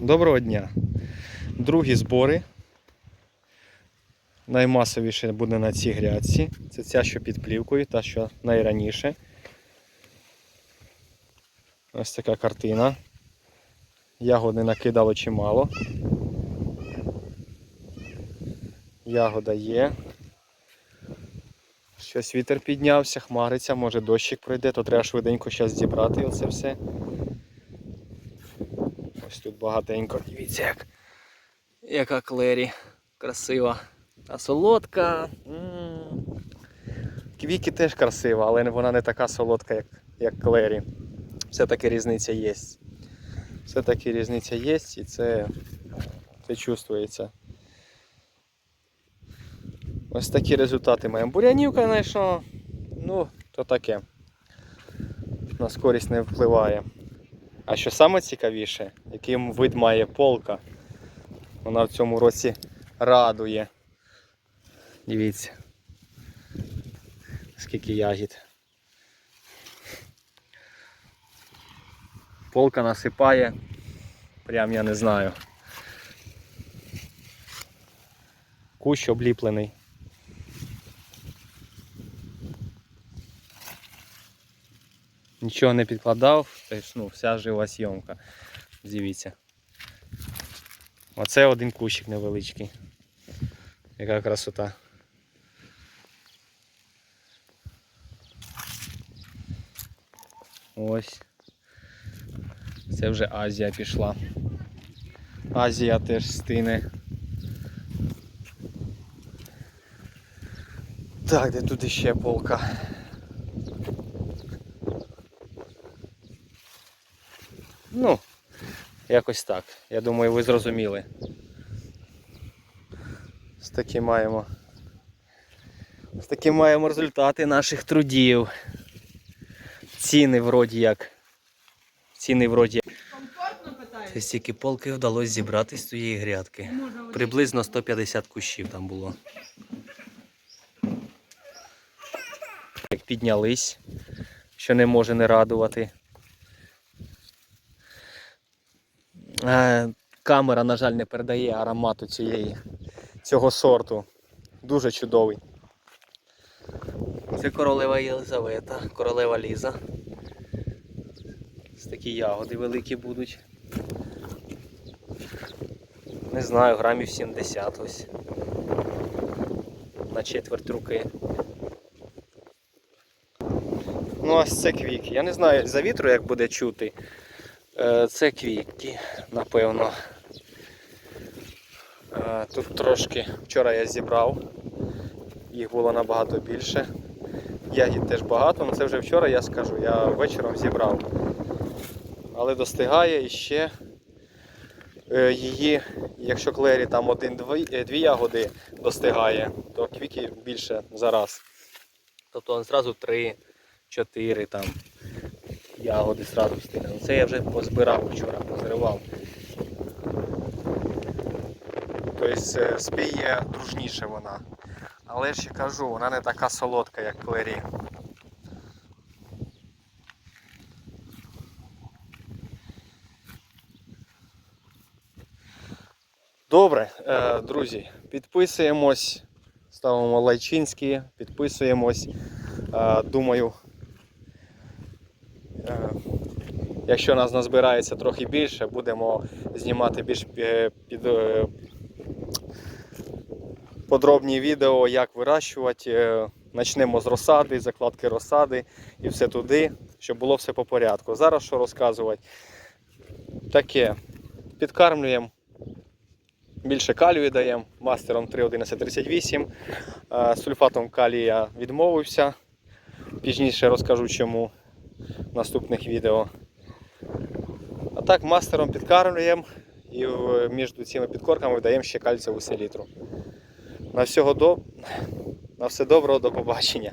Доброго дня. Другі збори. Наймасовіше буде на цій грядці. Це ця, що під плівкою, та що найраніше. Ось така картина. Ягоди накидало чимало. Ягода є. Щось вітер піднявся, хмариться, може дощик пройде, то треба швиденько зараз зібрати оце все. Ось тут багатенько. Дивіться, як, яка клері красива. А солодка. Квіки теж красива, але вона не така солодка, як, як клері. Все-таки різниця є. Все-таки різниця є і це, це чувствується. Ось такі результати маємо. Бурянів, звісно, ну, то таке. На скорість не впливає. А що саме цікавіше, який вид має полка. Вона в цьому році радує. Дивіться. Скільки ягід. Полка насипає. Прям я не знаю. Кущ обліплений. Нічого не підкладав, тобто, ну, вся жива зйомка. Дивіться. Оце один кущик невеличкий. Яка красота. Ось. Це вже Азія пішла. Азія теж стине. Так, де тут ще полка? Ну, якось так. Я думаю, ви зрозуміли. Ось такі маємо. Ось такі маємо результати наших трудів. Ціни вроді як. Ціни вроді як. Це стільки полки вдалося зібрати з тієї грядки. Приблизно 150 кущів там було. Як піднялись, що не може не радувати. Камера, на жаль, не передає аромату цієї, цього сорту. Дуже чудовий. Це королева Єлизавета, королева Ліза. Ось такі ягоди великі будуть. Не знаю, грамів 70 ось. На четверть руки. Ну, ось це квіки. Я не знаю, за вітру як буде чути. Е, Це квіки, напевно. Е, Тут трошки вчора я зібрав. Їх було набагато більше. Ягід теж багато, але це вже вчора я скажу, я вечором зібрав. Але достигає іще е, її, якщо клері там один-дві ягоди достигає, то квіки більше за раз. Тобто он зразу три-чотири там ягоди зразу встигне. Це я вже позбирав вчора, позривав. Тобто е, спіє дружніше вона. Але ж я кажу, вона не така солодка, як клері. Добре, е, друзі, підписуємось, ставимо лайчинські, підписуємось. Е, Думаю, якщо нас назбирається трохи більше, будемо знімати більш е, під, е, подробні відео, як вирощувати. Е, Начнемо з розсади, закладки розсади і все туди, щоб було все по порядку. Зараз що розказувати? Таке. Підкармлюємо. Більше калію даємо мастером 3.1138. Е, Сульфатом калія відмовився. Пізніше розкажу чому в наступних відео. Так мастером підкармлюємо і між цими підкорками даємо ще кальцеву селітру. На, всього до... На все доброго, до побачення.